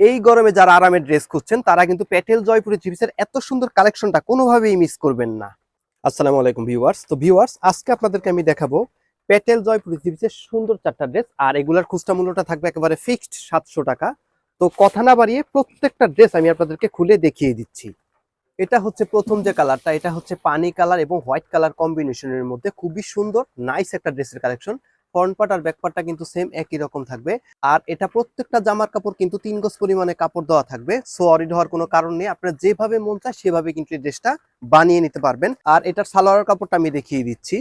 এই গরমে যারা আরামের ড্রেস খুঁজছেন, তারা কিন্তু প্যাটেল জয়পুরি থ্রিপিসের এত সুন্দর কালেকশনটা কোনোভাবেই মিস করবেন না। আসসালামু আলাইকুম ভিউয়ার্স তো ভিউয়ার্স আজকে আপনাদেরকে আমি দেখাবো প্যাটেল জয়পুরি থ্রিপিসের সুন্দর চারটা ড্রেস আর এগুলার খুচরা মূল্যটা থাকবে একেবারে ফিক্সড সাতশো টাকা। তো কথা না বাড়িয়ে প্রত্যেকটা ড্রেস আমি আপনাদেরকে খুলে দেখিয়ে দিচ্ছি। এটা হচ্ছে প্রথম যে কালারটা এটা হচ্ছে পানি কালার এবং হোয়াইট কালার কম্বিনেশনের মধ্যে খুবই সুন্দর নাইস একটা ড্রেসের কালেকশন ফ্রন্ট পার্ট আর ব্যাক পার্টটা কিন্তু সেম একই রকম থাকবে। আর এটা প্রত্যেকটা জামার কাপড় কিন্তু তিন গজ পরিমাণে কাপড় দেওয়া থাকবে। সো অরিড হওয়ার কোনো কারণ নেই। আপনারা যেভাবে মন চায় সেভাবে কিন্তু এই ড্রেসটা বানিয়ে নিতে পারবেন। আর এটার সালোয়ার কাপড়টা আমি দেখিয়ে দিচ্ছি।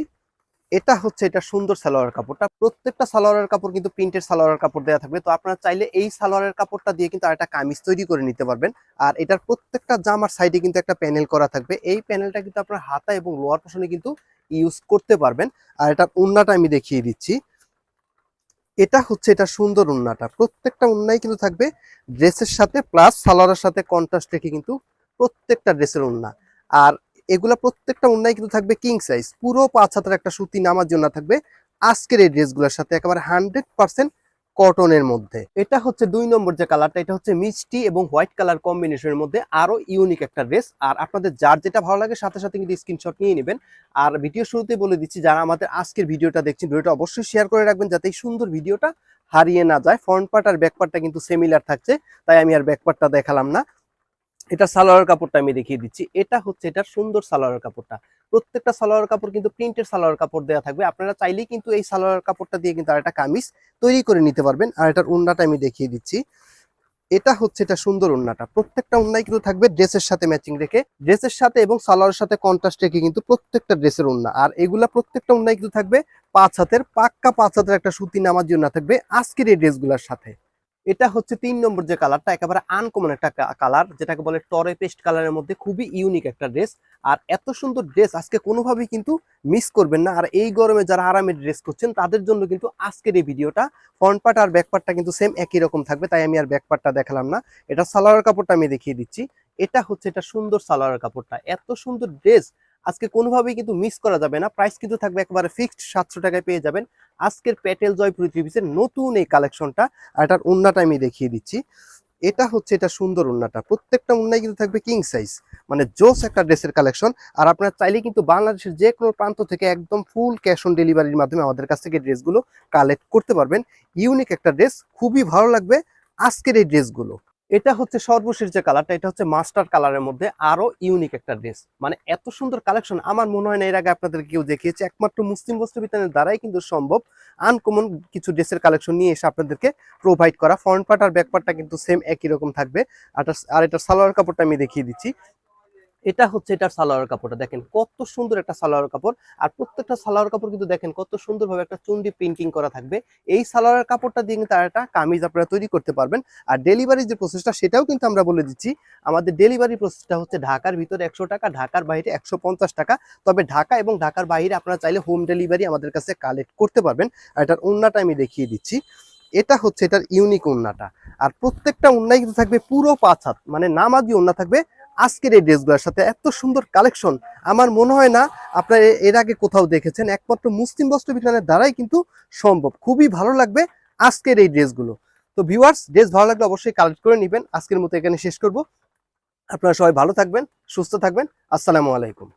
এটা হচ্ছে এটা সুন্দর সালোয়ার কাপড়টা। প্রত্যেকটা সালোয়ারের কাপড় কিন্তু প্রিন্টের সালোয়ারের কাপড় দেওয়া থাকবে। তো আপনারা চাইলে এই সালোয়ারের কাপড়টা দিয়ে কিন্তু আরেকটা কামিজ তৈরি করে নিতে পারবেন। আর এটার প্রত্যেকটা জামার সাইডে কিন্তু একটা প্যানেল করা থাকবে। এই প্যানেলটা কিন্তু আপনার হাতা এবং লোয়ার পোশনে কিন্তু ইউজ করতে পারবেন। আর এটার উন্নাটা আমি দেখিয়ে দিচ্ছি। এটা হচ্ছে এটা সুন্দর উন্নাটা। প্রত্যেকটা উন্নাই কিন্তু থাকবে ড্রেসের সাথে প্লাস সালোয়ারের সাথে কন্ট্রাস্ট রেখে কিন্তু প্রত্যেকটা ড্রেসের উন্না। আর এগুলা প্রত্যেকটা উন্নাই কিন্তু থাকবে কিং সাইজ পুরো পাঁচ হাতের একটা সুতি নামার জন্য থাকবে আজকের এই ড্রেসগুলোর সাথে। একেবারে হান্ড্রেড পার্সেন্ট কটনের মধ্যে। এটা হচ্ছে দুই নম্বর যে কালারটা, এটা হচ্ছে মিষ্টি এবং হোয়াইট কালার কম্বিনেশনের মধ্যে আরও ইউনিক একটা ড্রেস। আর আপনাদের যার যেটা ভালো লাগে সাথে সাথে কিন্তু স্ক্রিনশট নিয়ে নেবেন। আর ভিডিও শুরুতে বলে দিচ্ছি, যারা আমাদের আজকের ভিডিওটা দেখছেন, ভিডিওটা অবশ্যই শেয়ার করে রাখবেন যাতে এই সুন্দর ভিডিওটা হারিয়ে না যায়। ফ্রন্ট পার্ট আর ব্যাক পার্টটা কিন্তু সিমিলার থাকছে, তাই আমি আর ব্যাক পার্টটা দেখালাম না। এটা সালোয়ার কাপড়টা আমি দেখিয়ে দিচ্ছি। এটা হচ্ছে, এটা সুন্দর সালোয়ার কাপড়টা। প্রত্যেকটা সালোয়ার কাপড় কিন্তু প্রিন্টের সালোয়ার কাপড় দেওয়া থাকবে। আপনারা চাইলেই কিন্তু এই সালোয়ার কাপড়টা দিয়ে কিন্তু আর একটা কামিজ তৈরি করে নিতে পারবেন। আর এটার উন্নাটা আমি দেখিয়ে দিচ্ছি। এটা হচ্ছে, এটা সুন্দর উন্নাটা। প্রত্যেকটা উন্নাই কিন্তু থাকবে ড্রেসের সাথে ম্যাচিং রেখে। ড্রেসের সাথে এবং সালোয়ারের সাথে কন্ট্রাস্ট রেখে কিন্তু প্রত্যেকটা ড্রেসের উন্না। আর এগুলা প্রত্যেকটা উন্নাই কিন্তু থাকবে পাঁচ হাতের, পাক্কা পাঁচ হাতের একটা সুতি নামার জন্য থাকবে আজকের এই ড্রেসগুলোর সাথে। এটা হচ্ছে তিন নম্বর যে কালারটা, একেবারে আনকমন একটা কালার, যেটাকে বলে টরে পেস্ট কালারের মধ্যে খুবই ইউনিক একটা ড্রেস আর এত সুন্দর ড্রেস আজকে কোনোভাবেই কিন্তু মিস করবেন না। আর এই গরমে যারা আরামের ড্রেস করছেন তাদের জন্য কিন্তু আজকের এই ভিডিওটা ফ্রন্ট পার্ট আর ব্যাক পার্টটা কিন্তু সেম একই রকম থাকবে, তাই আমি আর ব্যাক পার্টটা দেখালাম না। এটা সালোয়ার কাপড়টা আমি দেখিয়ে দিচ্ছি। এটা হচ্ছে এটা সুন্দর সালোয়ার কাপড়টা। এত সুন্দর ড্রেস আজকে কোনোভাবেই কিন্তু মিস করা যাবে না। প্রাইস কিন্তু থাকবে একেবারে ফিক্সড সাতশো টাকায় পেয়ে যাবেন। আজকের প্যাটেল জয়পুরি থ্রিপিসের নতুন এই কালেকশনটা এটার উন্নাটা আমি দেখিয়ে দিচ্ছি। এটা হচ্ছে, এটা সুন্দর উন্নাটা প্রত্যেকটা উন্নাই কিন্তু থাকবে কিং সাইজ মানে জোস একটা ড্রেসের কালেকশন আর আপনারা চাইলে কিন্তু বাংলাদেশের যে কোনো প্রান্ত থেকে একদম ফুল ক্যাশ অন ডেলিভারির মাধ্যমে আমাদের কাছ থেকে ড্রেসগুলো কালেক্ট করতে পারবেন। ইউনিক একটা ড্রেস, খুবই ভালো লাগবে আজকের এই ড্রেসগুলো। এটা হচ্ছে সর্বশেষ যে কালারটা এটা হচ্ছে মাস্টার কালারের মধ্যে আরও ইউনিক একটা ড্রেস মানে এত সুন্দর কালেকশন আমার মনে হয় না এর আগে আপনাদের কেউ দেখিয়েছে, একমাত্র মুসলিম বস্ত্র বিতানের দ্বারাই কিন্তু সম্ভব আনকমন কিছু ড্রেসের কালেকশন নিয়ে এসে আপনাদেরকে প্রোভাইড করা। ফ্রন্ট পার্ট আর ব্যাক পার্টটা কিন্তু সেম একই রকম থাকবে। আর আর সালোয়ার কাপড়টা আমি দেখিয়ে দিচ্ছি। এটা হচ্ছে এটার সালোয়ার কাপড়টা। দেখেন কত সুন্দর একটা সালোয়ার কাপড়। আর প্রত্যেকটা সালোয়ার কাপড় কিন্তু দেখেন কত সুন্দরভাবে একটা চুন্ডি প্রিন্টিং করা থাকবে। এই সালোয়ার কাপড়টা দিয়ে কিন্তু একটা কামিজ আপনারা তৈরি করতে পারবেন। আর ডেলিভারি যে প্রসেসটা সেটাও কিন্তু আমরা বলে দিচ্ছি। আমাদের ডেলিভারি প্রসেসটা হচ্ছে ঢাকার ভিতরে একশো টাকা, ঢাকার বাইরে একশো পঞ্চাশ টাকা। তবে ঢাকা এবং ঢাকার বাইরে আপনারা চাইলে হোম ডেলিভারি আমাদের কাছে কালেক্ট করতে পারবেন। আর এটার উন্নাটা আমি দেখিয়ে দিচ্ছি। এটা হচ্ছে এটার ইউনিক উন্নাটা আর প্রত্যেকটা উন্নাই কিন্তু থাকবে পুরো পাঁচ হাত। মানে নামাজি উন্না থাকবে আজকের এই ড্রেসগুলোর সাথে এত সুন্দর কালেকশন। আমার মনে হয় না আপনারা এর আগে কোথাও দেখেছেন, একমাত্র মুসলিম বস্ত্র বিজ্ঞানের দ্বারাই কিন্তু সম্ভব। খুবই ভালো লাগবে আজকের এই ড্রেসগুলো। তো ভিউয়ার্স ড্রেস ভালো লাগলে অবশ্যই কালেক্ট করে নেবেন। আজকের মতো এখানে শেষ করব। আপনারা সবাই ভালো থাকবেন, সুস্থ থাকবেন। আসসালামু আলাইকুম।